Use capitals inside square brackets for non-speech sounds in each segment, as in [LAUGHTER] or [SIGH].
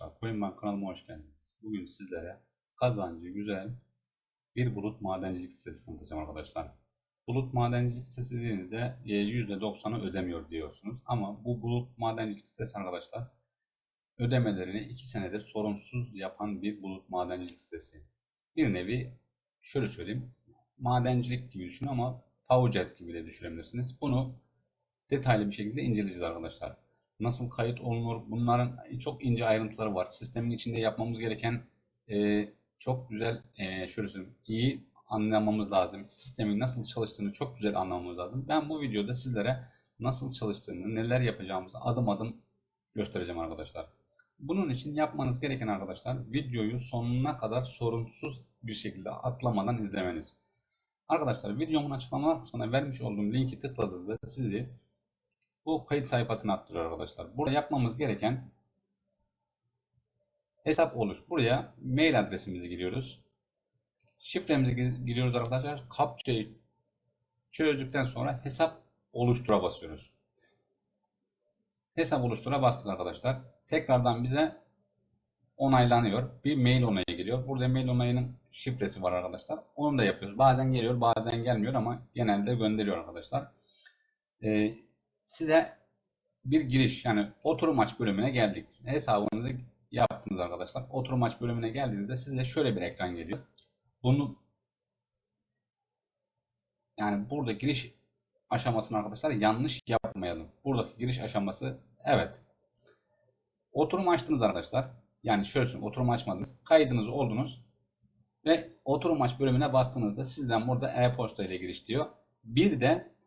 arkadaşlar. Coinbank kanalıma hoş geldiniz. Bugün sizlere kazancı güzel bir bulut madencilik sitesi tanıtacağım arkadaşlar. Bulut madencilik sitesi dediğinizde e, %90'ı ödemiyor diyorsunuz. Ama bu bulut madencilik sitesi arkadaşlar ödemelerini 2 senede sorunsuz yapan bir bulut madencilik sitesi. Bir nevi şöyle söyleyeyim madencilik gibi düşünün ama Faucet gibi de düşünebilirsiniz. Bunu detaylı bir şekilde inceleyeceğiz arkadaşlar nasıl kayıt olunur bunların çok ince ayrıntıları var. Sistemin içinde yapmamız gereken e, çok güzel e, şöyle söyleyeyim iyi anlamamız lazım. Sistemin nasıl çalıştığını çok güzel anlamamız lazım. Ben bu videoda sizlere nasıl çalıştığını, neler yapacağımızı adım adım göstereceğim arkadaşlar. Bunun için yapmanız gereken arkadaşlar videoyu sonuna kadar sorunsuz bir şekilde atlamadan izlemeniz. Arkadaşlar videomun açıklama kısmına vermiş olduğum linki tıkladığınızda sizi bu kayıt sayfasına attırıyor arkadaşlar. Burada yapmamız gereken hesap oluş. Buraya mail adresimizi giriyoruz. Şifremizi giriyoruz arkadaşlar. Kapçayı çözdükten sonra hesap oluştura basıyoruz. Hesap oluştura bastık arkadaşlar. Tekrardan bize onaylanıyor. Bir mail onayı geliyor. Burada mail onayının şifresi var arkadaşlar. Onu da yapıyoruz. Bazen geliyor bazen gelmiyor ama genelde gönderiyor arkadaşlar. Ee, size bir giriş yani oturum aç bölümüne geldik. Hesabınızı yaptınız arkadaşlar. Oturum aç bölümüne geldiğinizde size şöyle bir ekran geliyor. Bunu yani burada giriş aşamasını arkadaşlar yanlış yapmayalım. Buradaki giriş aşaması evet. Oturum açtınız arkadaşlar. Yani şöyle oturum açmadınız. Kaydınız oldunuz. Ve oturum aç bölümüne bastığınızda sizden burada e-posta ile giriş diyor. Bir de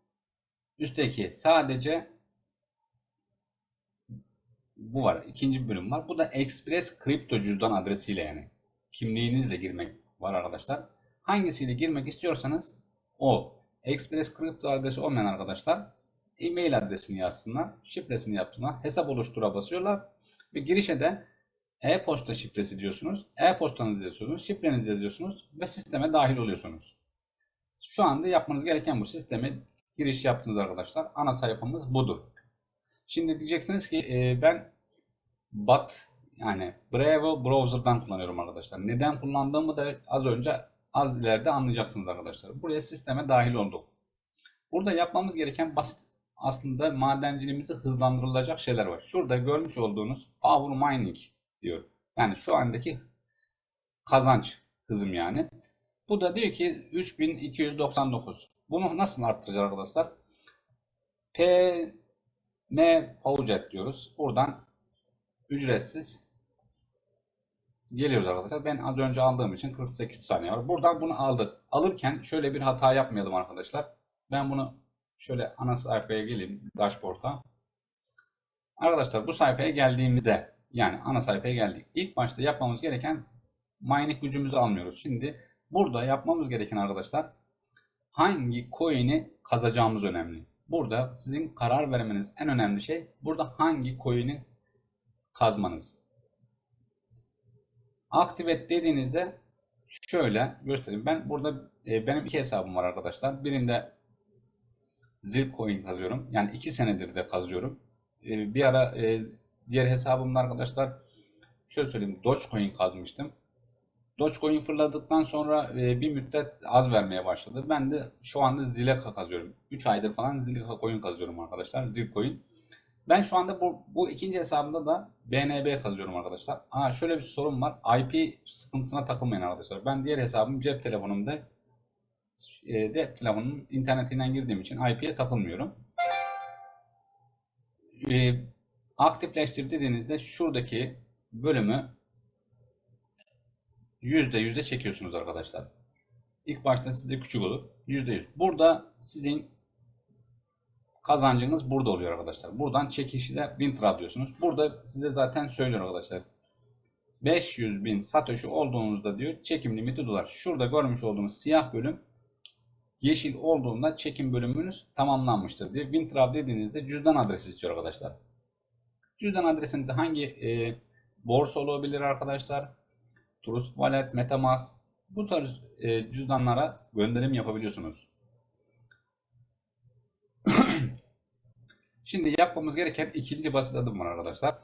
üstteki sadece bu var. İkinci bölüm var. Bu da Express kripto cüzdan adresiyle yani. Kimliğinizle girmek var arkadaşlar. Hangisiyle girmek istiyorsanız o. Express kripto adresi olmayan arkadaşlar e-mail adresini yazsınlar. Şifresini yapsınlar. Hesap oluştura basıyorlar. Ve girişe de e-posta şifresi diyorsunuz. E-postanızı yazıyorsunuz. Şifrenizi yazıyorsunuz. Ve sisteme dahil oluyorsunuz. Şu anda yapmanız gereken bu sisteme giriş yaptınız arkadaşlar. Ana sayfamız budur. Şimdi diyeceksiniz ki e, ben BAT yani Brave browser'dan kullanıyorum arkadaşlar. Neden kullandığımı da az önce az ileride anlayacaksınız arkadaşlar. Buraya sisteme dahil olduk. Burada yapmamız gereken basit aslında madenciliğimizi hızlandırılacak şeyler var. Şurada görmüş olduğunuz Power Mining diyor. Yani şu andaki kazanç hızım yani. Bu da diyor ki 3299. Bunu nasıl arttıracağız arkadaşlar? P M Paujet diyoruz. Buradan ücretsiz geliyoruz arkadaşlar. Ben az önce aldığım için 48 saniye var. Buradan bunu aldık. Alırken şöyle bir hata yapmayalım arkadaşlar. Ben bunu şöyle ana sayfaya geleyim. Dashboard'a. Arkadaşlar bu sayfaya geldiğimizde yani ana sayfaya geldik. İlk başta yapmamız gereken mining gücümüzü almıyoruz. Şimdi burada yapmamız gereken arkadaşlar hangi coin'i kazacağımız önemli. Burada sizin karar vermeniz en önemli şey burada hangi coin'i kazmanız. Activate dediğinizde şöyle göstereyim. Ben burada e, benim iki hesabım var arkadaşlar. Birinde Zilcoin kazıyorum. Yani iki senedir de kazıyorum. E, bir ara e, diğer hesabımda arkadaşlar şöyle söyleyeyim Dogecoin kazmıştım. Dogecoin fırladıktan sonra e, bir müddet az vermeye başladı. Ben de şu anda Zileka kazıyorum. 3 aydır falan Zileka coin kazıyorum arkadaşlar. Zilcoin. Ben şu anda bu, bu ikinci hesabımda da BNB kazıyorum arkadaşlar. Aa şöyle bir sorun var. IP sıkıntısına takılmayın arkadaşlar. Ben diğer hesabım cep telefonumda e, cep telefonunun internetinden girdiğim için IP'ye takılmıyorum. E, aktifleştir dediğinizde şuradaki bölümü %100'e çekiyorsunuz arkadaşlar. İlk başta size küçük olur. %100. Burada sizin kazancınız burada oluyor arkadaşlar. Buradan çekişi de Wintra diyorsunuz. Burada size zaten söylüyor arkadaşlar. 500 bin satoshi olduğunuzda diyor çekim limiti dolar. Şurada görmüş olduğunuz siyah bölüm yeşil olduğunda çekim bölümünüz tamamlanmıştır diyor. Wintrav dediğinizde cüzdan adresi istiyor arkadaşlar. Cüzdan adresinizi hangi e, borsa olabilir arkadaşlar? Trust Wallet, Metamask bu tarz e, cüzdanlara gönderim yapabiliyorsunuz. [CLEARS THROAT] Şimdi yapmamız gereken ikinci basit adım var arkadaşlar.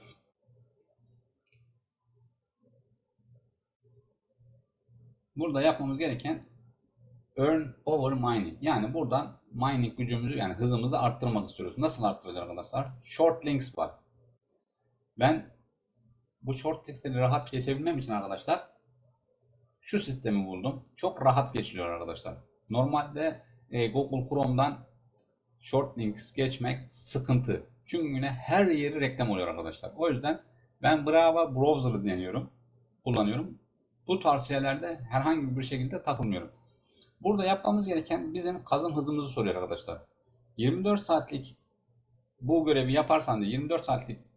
Burada yapmamız gereken earn over mining. Yani buradan mining gücümüzü yani hızımızı arttırmak istiyoruz. Nasıl arttıracağız arkadaşlar? Short links var. Ben bu short linksleri rahat geçebilmem için arkadaşlar şu sistemi buldum. Çok rahat geçiliyor arkadaşlar. Normalde e, Google Chrome'dan short links geçmek sıkıntı. Çünkü yine her yeri reklam oluyor arkadaşlar. O yüzden ben Brava Browser'ı deniyorum. Kullanıyorum. Bu tarz şeylerde herhangi bir şekilde takılmıyorum. Burada yapmamız gereken bizim kazım hızımızı soruyor arkadaşlar. 24 saatlik bu görevi yaparsan diye 24 saatlik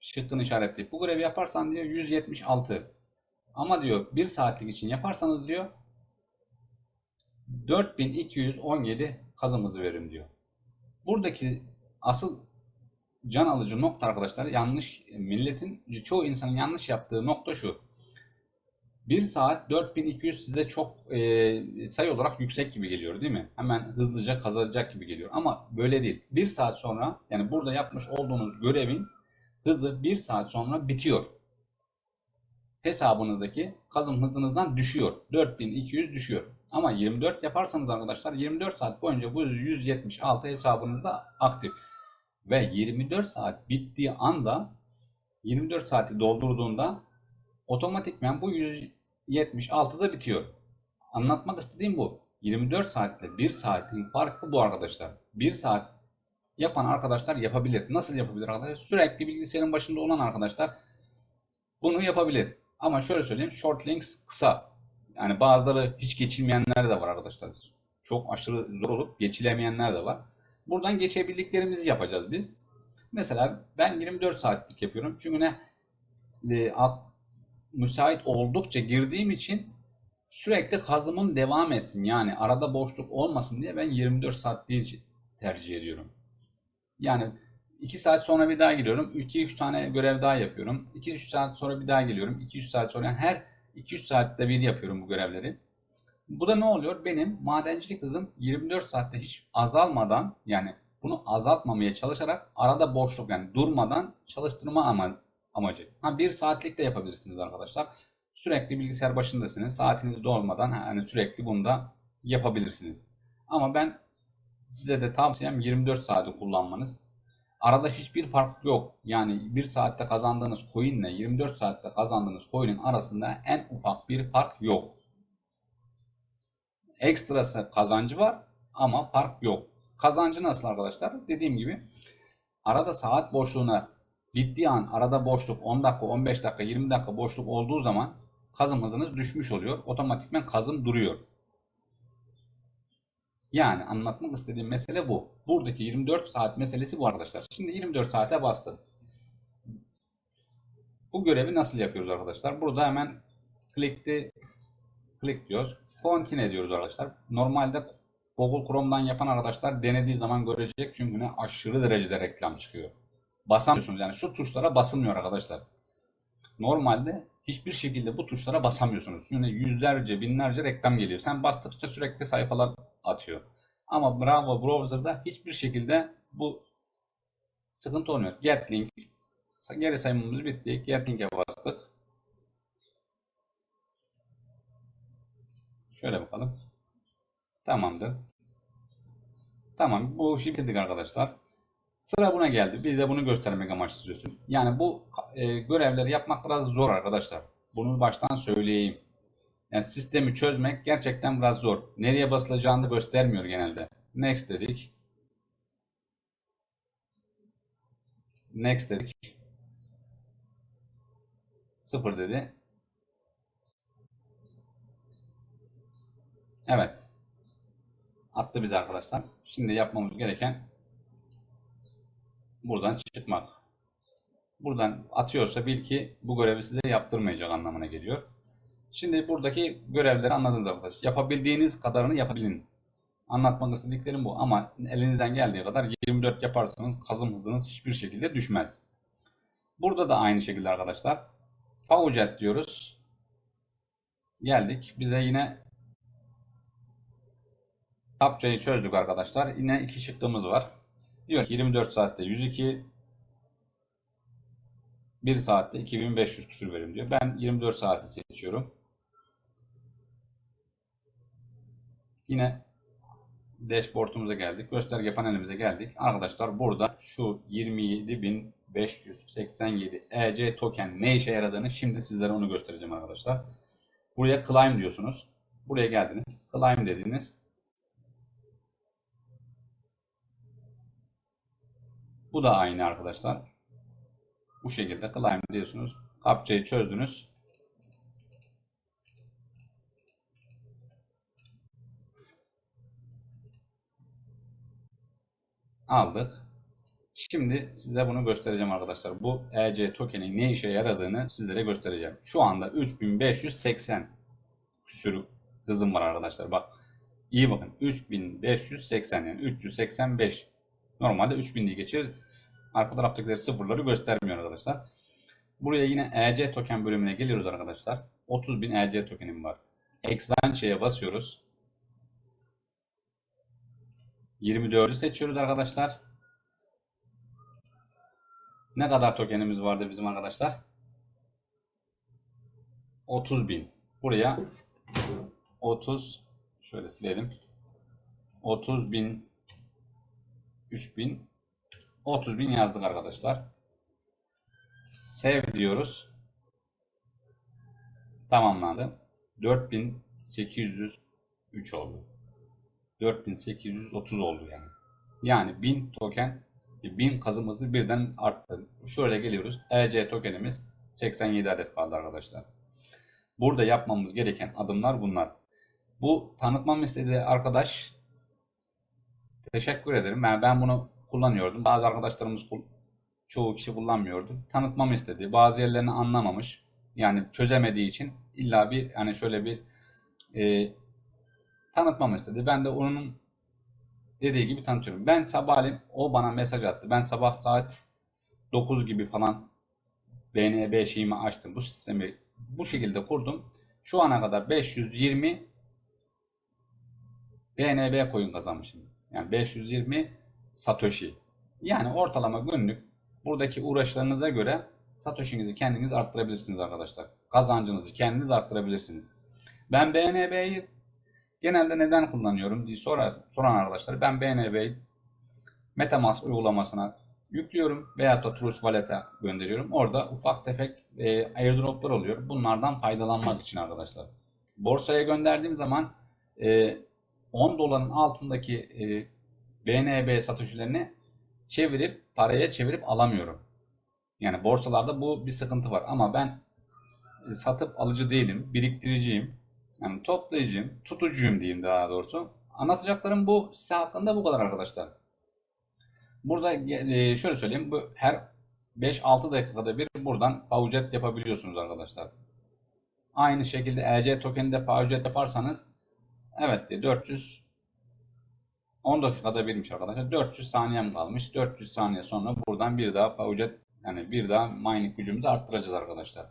şıkkını işaretleyip bu görevi yaparsan diyor 176. Ama diyor 1 saatlik için yaparsanız diyor 4217 kazımızı verim diyor. Buradaki asıl can alıcı nokta arkadaşlar yanlış milletin çoğu insanın yanlış yaptığı nokta şu. 1 saat 4200 size çok e, sayı olarak yüksek gibi geliyor değil mi? Hemen hızlıca kazanacak gibi geliyor. Ama böyle değil. 1 saat sonra yani burada yapmış olduğunuz görevin hızı 1 saat sonra bitiyor. Hesabınızdaki kazım hızınızdan düşüyor. 4200 düşüyor. Ama 24 yaparsanız arkadaşlar 24 saat boyunca bu 176 hesabınızda aktif. Ve 24 saat bittiği anda 24 saati doldurduğunda otomatikmen bu 176'da bitiyor. Anlatmak istediğim bu. 24 saatle 1 saatin farkı bu arkadaşlar. 1 saat yapan arkadaşlar yapabilir. Nasıl yapabilir arkadaşlar? Sürekli bilgisayarın başında olan arkadaşlar bunu yapabilir. Ama şöyle söyleyeyim. Short links kısa. Yani bazıları hiç geçilmeyenler de var arkadaşlar. Çok aşırı zor olup geçilemeyenler de var. Buradan geçebildiklerimizi yapacağız biz. Mesela ben 24 saatlik yapıyorum. Çünkü ne e, at, müsait oldukça girdiğim için sürekli kazımım devam etsin. Yani arada boşluk olmasın diye ben 24 saat değil tercih ediyorum. Yani 2 saat sonra bir daha giriyorum. 2-3 tane görev daha yapıyorum. 2-3 saat sonra bir daha geliyorum. 2-3 saat sonra yani her 2-3 saatte bir yapıyorum bu görevleri. Bu da ne oluyor? Benim madencilik hızım 24 saatte hiç azalmadan yani bunu azaltmamaya çalışarak arada boşluk yani durmadan çalıştırma ama, amacı. Ha bir saatlik de yapabilirsiniz arkadaşlar. Sürekli bilgisayar başındasınız. Saatiniz dolmadan yani sürekli bunu da yapabilirsiniz. Ama ben size de tavsiyem 24 saati kullanmanız. Arada hiçbir fark yok. Yani 1 saatte kazandığınız coin ile 24 saatte kazandığınız coin'in arasında en ufak bir fark yok. Ekstra kazancı var ama fark yok. Kazancı nasıl arkadaşlar? Dediğim gibi arada saat boşluğuna bittiği an arada boşluk 10 dakika, 15 dakika, 20 dakika boşluk olduğu zaman kazım hızınız düşmüş oluyor. Otomatikmen kazım duruyor. Yani anlatmak istediğim mesele bu. Buradaki 24 saat meselesi bu arkadaşlar. Şimdi 24 saate bastı. Bu görevi nasıl yapıyoruz arkadaşlar? Burada hemen click'ti click diyoruz. Continue diyoruz arkadaşlar. Normalde Google Chrome'dan yapan arkadaşlar denediği zaman görecek çünkü ne aşırı derecede reklam çıkıyor. Basamıyorsunuz yani şu tuşlara basılmıyor arkadaşlar. Normalde hiçbir şekilde bu tuşlara basamıyorsunuz. Yine yüzlerce, binlerce reklam geliyor. Sen bastıkça sürekli sayfalar atıyor. Ama Bravo Browser'da hiçbir şekilde bu sıkıntı olmuyor. Get link. Geri saymamız bitti. Get link'e bastık. Şöyle bakalım. Tamamdır. Tamam. Bu işi bitirdik arkadaşlar. Sıra buna geldi. Bir de bunu göstermek amaçlı istiyorsun. Yani bu e, görevleri yapmak biraz zor arkadaşlar. Bunu baştan söyleyeyim. Yani sistemi çözmek gerçekten biraz zor. Nereye basılacağını göstermiyor genelde. Next dedik. Next dedik. Sıfır dedi. Evet. Attı bizi arkadaşlar. Şimdi yapmamız gereken buradan çıkmak. Buradan atıyorsa bil ki bu görevi size yaptırmayacak anlamına geliyor. Şimdi buradaki görevleri anladınız arkadaşlar. Yapabildiğiniz kadarını yapabilin. Anlatmak istediklerim bu ama elinizden geldiği kadar 24 yaparsanız kazım hızınız hiçbir şekilde düşmez. Burada da aynı şekilde arkadaşlar. Faucet diyoruz. Geldik. Bize yine Tapçayı çözdük arkadaşlar. Yine iki şıkkımız var. Diyor ki 24 saatte 102 1 saatte 2500 küsür verim diyor. Ben 24 saati seçiyorum. Yine dashboard'umuza geldik. Gösterge panelimize geldik. Arkadaşlar burada şu 27587 EC token ne işe yaradığını şimdi sizlere onu göstereceğim arkadaşlar. Buraya climb diyorsunuz. Buraya geldiniz. Climb dediniz. Bu da aynı arkadaşlar. Bu şekilde climb diyorsunuz. Kapçayı çözdünüz. Aldık. Şimdi size bunu göstereceğim arkadaşlar. Bu EC token'in ne işe yaradığını sizlere göstereceğim. Şu anda 3580 sürü hızım var arkadaşlar. Bak iyi bakın 3580 yani 385 normalde 3000 diye geçiyor. Arka taraftakileri sıfırları göstermiyor arkadaşlar. Buraya yine EC token bölümüne geliyoruz arkadaşlar. 30.000 EC tokenim var. Exanche'ye basıyoruz. 24'ü seçiyoruz arkadaşlar. Ne kadar tokenimiz vardı bizim arkadaşlar? 30.000. Buraya 30 şöyle silelim. 30.000 3.000 30.000 yazdık arkadaşlar. Save diyoruz. Tamamlandı. 4803 oldu. 4830 oldu yani. Yani 1000 token 1000 kazımızı birden arttı. Şöyle geliyoruz. EC tokenimiz 87 adet kaldı arkadaşlar. Burada yapmamız gereken adımlar bunlar. Bu tanıtmam istediği arkadaş teşekkür ederim. Ben, ben bunu kullanıyordum. Bazı arkadaşlarımız çoğu kişi kullanmıyordu. Tanıtmam istedi. Bazı yerlerini anlamamış. Yani çözemediği için illa bir hani şöyle bir e, tanıtmam istedi. Ben de onun dediği gibi tanıtıyorum. Ben sabahleyin o bana mesaj attı. Ben sabah saat 9 gibi falan BNB şeyimi açtım. Bu sistemi bu şekilde kurdum. Şu ana kadar 520 BNB coin kazanmışım. Yani 520 Satoshi. Yani ortalama günlük buradaki uğraşlarınıza göre Satoshi'nizi kendiniz arttırabilirsiniz arkadaşlar. Kazancınızı kendiniz arttırabilirsiniz. Ben BNB'yi genelde neden kullanıyorum diye sorar, soran arkadaşlar. Ben BNB'yi Metamask uygulamasına yüklüyorum veya da Trust Wallet'e gönderiyorum. Orada ufak tefek e, airdroplar oluyor. Bunlardan faydalanmak için arkadaşlar. Borsaya gönderdiğim zaman e, 10 doların altındaki e, BNB satışlarını çevirip paraya çevirip alamıyorum. Yani borsalarda bu bir sıkıntı var ama ben e, satıp alıcı değilim, biriktiriciyim. Yani toplayıcıyım, tutucuyum diyeyim daha doğrusu. Anlatacaklarım bu site hakkında bu kadar arkadaşlar. Burada e, şöyle söyleyeyim. Bu her 5-6 dakikada bir buradan faucet yapabiliyorsunuz arkadaşlar. Aynı şekilde EC tokeninde faucet yaparsanız evet diye 400 10 dakikada birmiş arkadaşlar. 400 saniyem kalmış. 400 saniye sonra buradan bir daha faucet yani bir daha mining gücümüzü arttıracağız arkadaşlar.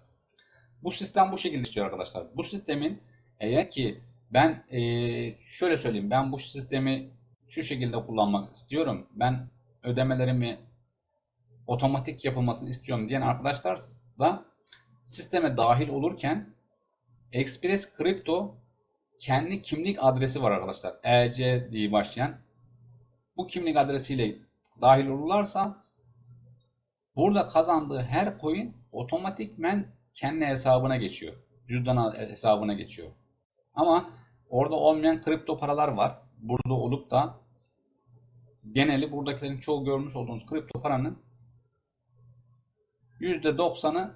Bu sistem bu şekilde işliyor arkadaşlar. Bu sistemin eğer ki ben e, şöyle söyleyeyim ben bu sistemi şu şekilde kullanmak istiyorum. Ben ödemelerimi otomatik yapılmasını istiyorum diyen arkadaşlar da sisteme dahil olurken Express Crypto kendi kimlik adresi var arkadaşlar. EC diye başlayan. Bu kimlik adresiyle dahil olurlarsa burada kazandığı her coin otomatikmen kendi hesabına geçiyor. Cüzdan hesabına geçiyor. Ama orada olmayan kripto paralar var. Burada olup da geneli buradakilerin çoğu görmüş olduğunuz kripto paranın %90'ı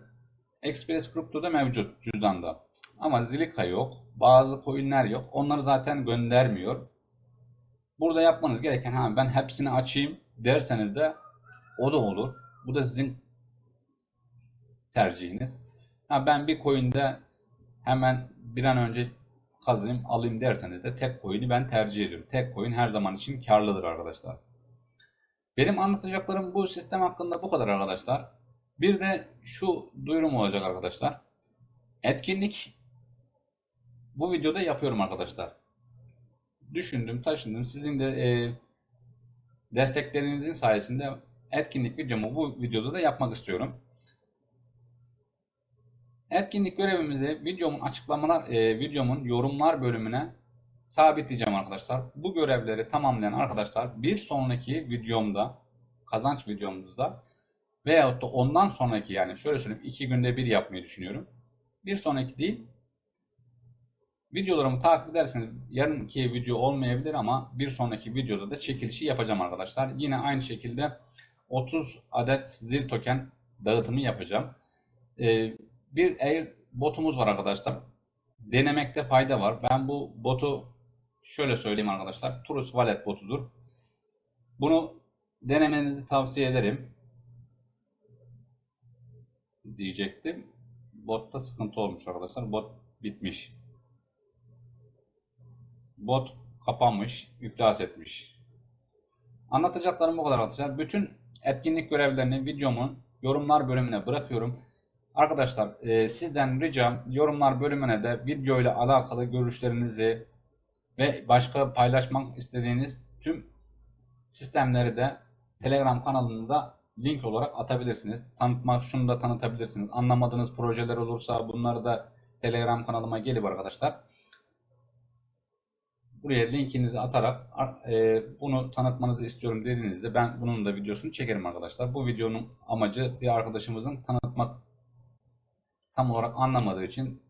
Express Crypto'da mevcut cüzdanda. Ama Zilliqa yok. Bazı coinler yok. Onları zaten göndermiyor. Burada yapmanız gereken ha ben hepsini açayım derseniz de o da olur. Bu da sizin tercihiniz. Ha ben bir coin'de hemen bir an önce kazayım alayım derseniz de tek coin'i ben tercih ediyorum. Tek coin her zaman için karlıdır arkadaşlar. Benim anlatacaklarım bu sistem hakkında bu kadar arkadaşlar. Bir de şu duyurum olacak arkadaşlar. Etkinlik bu videoda yapıyorum arkadaşlar. Düşündüm, taşındım. Sizin de e, desteklerinizin sayesinde etkinlik videomu bu videoda da yapmak istiyorum. Etkinlik görevimizi videomun açıklamalar, e, videomun yorumlar bölümüne sabitleyeceğim arkadaşlar. Bu görevleri tamamlayan arkadaşlar bir sonraki videomda kazanç videomuzda veyahut da ondan sonraki yani şöyle söyleyeyim iki günde bir yapmayı düşünüyorum. Bir sonraki değil Videolarımı takip ederseniz yarınki video olmayabilir ama bir sonraki videoda da çekilişi yapacağım arkadaşlar. Yine aynı şekilde 30 adet zil token dağıtımı yapacağım. Ee, bir Air botumuz var arkadaşlar. Denemekte fayda var. Ben bu botu şöyle söyleyeyim arkadaşlar. Turus Wallet botudur. Bunu denemenizi tavsiye ederim. Diyecektim. Botta sıkıntı olmuş arkadaşlar. Bot bitmiş. Bot kapanmış, iflas etmiş. Anlatacaklarım bu kadar arkadaşlar. Bütün etkinlik görevlerini videomun yorumlar bölümüne bırakıyorum. Arkadaşlar e, sizden ricam yorumlar bölümüne de video ile alakalı görüşlerinizi ve başka paylaşmak istediğiniz tüm sistemleri de Telegram kanalında link olarak atabilirsiniz. Tanıtmak şunu da tanıtabilirsiniz. Anlamadığınız projeler olursa bunları da Telegram kanalıma gelip arkadaşlar buraya linkinizi atarak e, bunu tanıtmanızı istiyorum dediğinizde ben bunun da videosunu çekerim arkadaşlar. Bu videonun amacı bir arkadaşımızın tanıtmak tam olarak anlamadığı için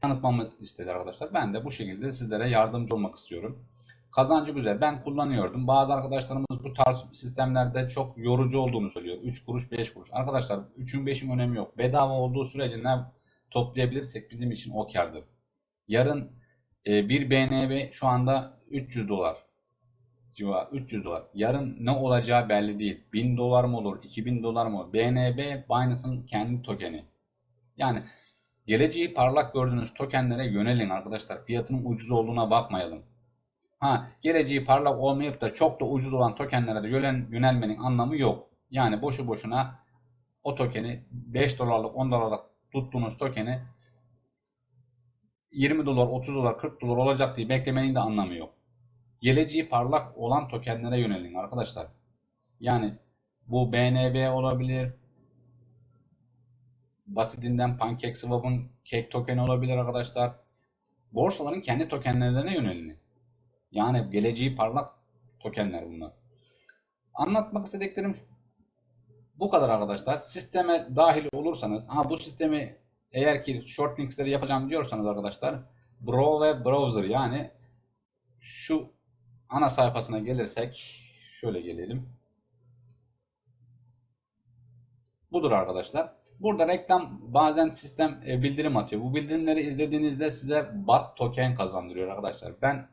tanıtmamı istedi arkadaşlar. Ben de bu şekilde sizlere yardımcı olmak istiyorum. Kazancı güzel. Ben kullanıyordum. Bazı arkadaşlarımız bu tarz sistemlerde çok yorucu olduğunu söylüyor. 3 kuruş 5 kuruş. Arkadaşlar 3'ün 5'in önemi yok. Bedava olduğu sürece ne toplayabilirsek bizim için o kardır. Yarın e, bir BNB şu anda 300 dolar civarı 300 dolar. Yarın ne olacağı belli değil. 1000 dolar mı olur, 2000 dolar mı? BNB Binance'ın kendi tokeni. Yani geleceği parlak gördüğünüz tokenlere yönelin arkadaşlar. Fiyatının ucuz olduğuna bakmayalım. Ha, geleceği parlak olmayıp da çok da ucuz olan tokenlere de yönelmenin anlamı yok. Yani boşu boşuna o tokeni 5 dolarlık 10 dolarlık tuttuğunuz tokeni 20 dolar, 30 dolar, 40 dolar olacak diye beklemenin de anlamı yok. Geleceği parlak olan tokenlere yönelin arkadaşlar. Yani bu BNB olabilir. Basitinden PancakeSwap'ın Cake tokeni olabilir arkadaşlar. Borsaların kendi tokenlerine yönelin. Yani geleceği parlak tokenler bunlar. Anlatmak istediklerim bu kadar arkadaşlar. Sisteme dahil olursanız, ha bu sistemi eğer ki short linksleri yapacağım diyorsanız arkadaşlar Bro ve Browser yani şu ana sayfasına gelirsek şöyle gelelim. Budur arkadaşlar. Burada reklam bazen sistem e, bildirim atıyor. Bu bildirimleri izlediğinizde size BAT token kazandırıyor arkadaşlar. Ben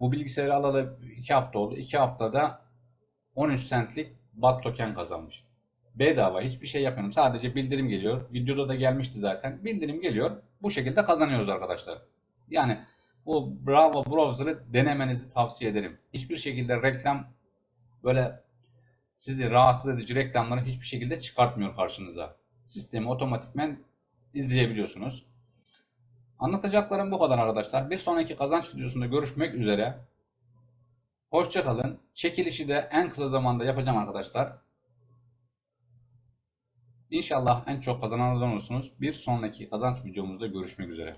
bu bilgisayarı alalı 2 hafta oldu. 2 haftada 13 centlik BAT token kazanmış. Bedava hiçbir şey yapmıyorum. Sadece bildirim geliyor. Videoda da gelmişti zaten. Bildirim geliyor. Bu şekilde kazanıyoruz arkadaşlar. Yani bu Bravo Browser'ı denemenizi tavsiye ederim. Hiçbir şekilde reklam böyle sizi rahatsız edici reklamları hiçbir şekilde çıkartmıyor karşınıza. Sistemi otomatikmen izleyebiliyorsunuz. Anlatacaklarım bu kadar arkadaşlar. Bir sonraki kazanç videosunda görüşmek üzere. Hoşçakalın. Çekilişi de en kısa zamanda yapacağım arkadaşlar. İnşallah en çok kazananlardan olursunuz. Bir sonraki kazanç videomuzda görüşmek üzere.